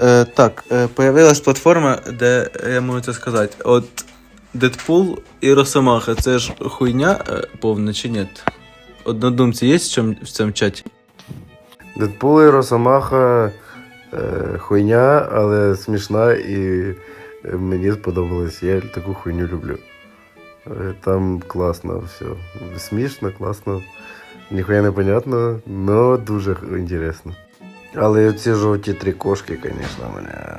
Е, так, е, появилась платформа, де я можу це сказати. От Дедпул і Росомаха це ж хуйня е, повна чи ні? Однодумці є в цьому, в цьому чаті? Дедпул і Росомаха е, хуйня, але смішна і е, мені сподобалось. Я таку хуйню люблю. Е, Там класно все. Смішно, класно. Ніхуя не понятно, але дуже інтересно. Але ці жовті три кошки, звісно, мене.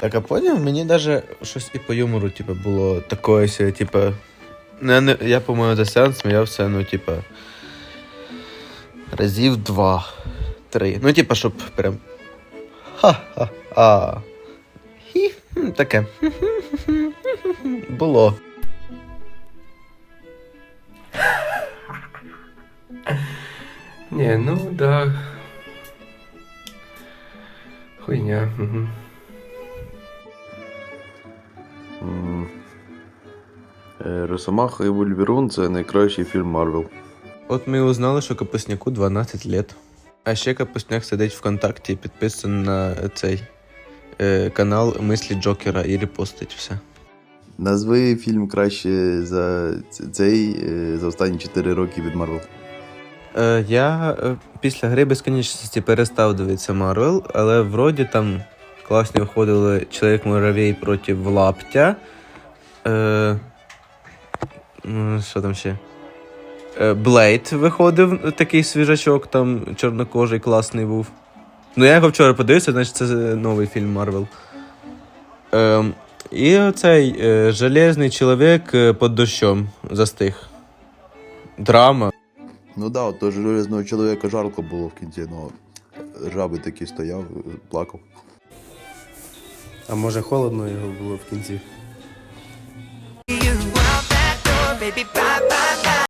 Так, а поняв, мені навіть щось і по юмору, типу, було такое, сє, типу. Ну, я, не, я по-моєму, за сеанс сміявся, ну, типу. Разів два. Три. Ну, типу, щоб прям. Ха-ха-ха. Хі, Таке. Було. Не, ну да. Хуйня. Угу. Росомаха і Вульверун це найкращий фільм Марвел. От ми узнали, що Капусняку 12 лет. А ще Капусняк сидить ВКонтакті і підписаний на цей е, канал Мислі Джокера і репостить все. Назви фільм краще за цей е, за останні 4 роки від Марвел. Е, я е, після гри безконечності перестав дивитися Марвел, але вроді там класні виходили Чоловік Муравей проти Лаптя. Е, що там ще? Е, Блейд виходив такий свіжачок, там чорнокожий класний був. Ну, я його вчора подивився, значить це новий фільм Марвел. Е, і оцей е, Железний чоловік е, під дощом застиг. Драма. Ну да, от того железного чоловіка жарко було в кінці, ну жаби такий стояв, е, плакав. А може холодно його було в кінці?